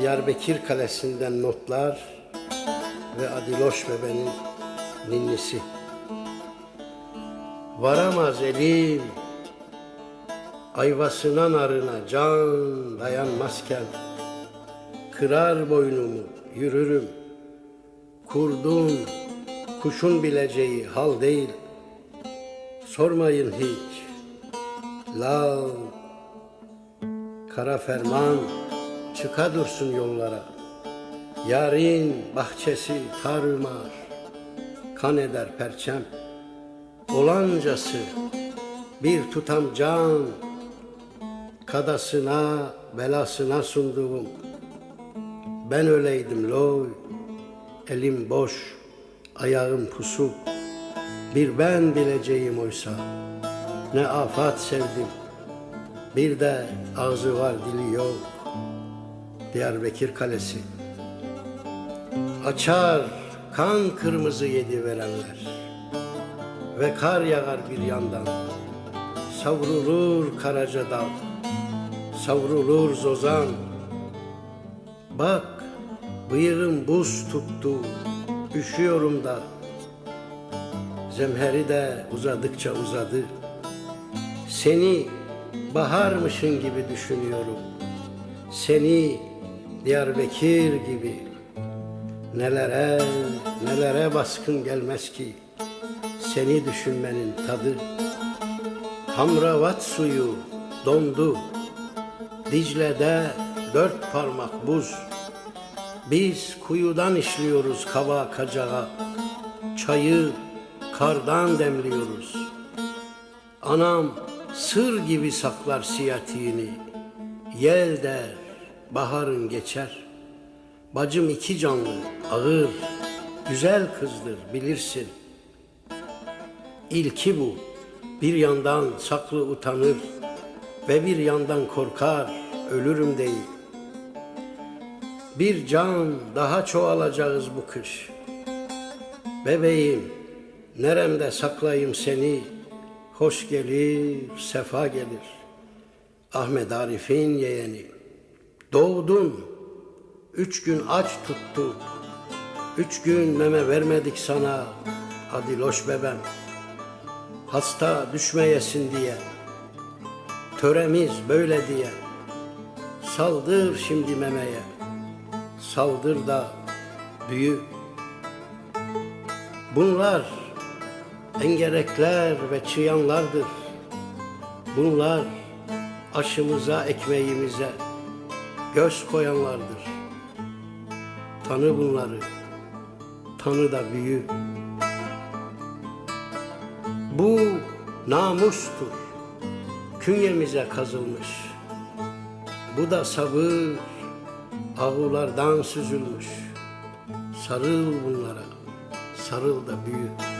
Diyarbakır Kalesi'nden notlar ve Adiloş bebenin ninnisi. Varamaz elim, ayvasına narına can dayanmazken, kırar boynumu, yürürüm. Kurdun, kuşun bileceği hal değil, sormayın hiç. Lal, kara ferman, çıka dursun yollara. Yarın bahçesi tarumar, kan eder perçem. Olancası bir tutam can, kadasına, belasına sunduğum. Ben öyleydim loy, elim boş, ayağım pusuk. Bir ben bileceğim oysa, ne afat sevdim. Bir de ağzı var dili yok. Diyarbakır Kalesi. Açar kan kırmızı yedi verenler. Ve kar yağar bir yandan. Savrulur karaca dal. Savrulur zozan. Bak bıyığım buz tuttu. Üşüyorum da. Zemheri de uzadıkça uzadı. Seni baharmışın gibi düşünüyorum. Seni Diyarbakır gibi nelere nelere baskın gelmez ki seni düşünmenin tadı. Hamravat suyu dondu. Dicle'de dört parmak buz. Biz kuyudan işliyoruz kava kacağa. Çayı kardan demliyoruz. Anam sır gibi saklar siyatiğini. Yel der, baharın geçer. Bacım iki canlı, ağır, güzel kızdır bilirsin. İlki bu, bir yandan saklı utanır ve bir yandan korkar, ölürüm değil. Bir can daha çoğalacağız bu kış. Bebeğim, neremde saklayayım seni, hoş gelir, sefa gelir. Ahmet Arif'in yeğeni. Doğdun, üç gün aç tuttuk, üç gün meme vermedik sana, Adiloş bebem. Hasta düşmeyesin diye, töremiz böyle diye. Saldır şimdi memeye, saldır da büyü. Bunlar engerekler ve çıyanlardır. Bunlar aşımıza, ekmeğimize göz koyanlardır. Tanı bunları, tanı da büyü. Bu namustur, künyemize kazılmış. Bu da sabır, avulardan süzülmüş. Sarıl bunlara, sarıl da büyü.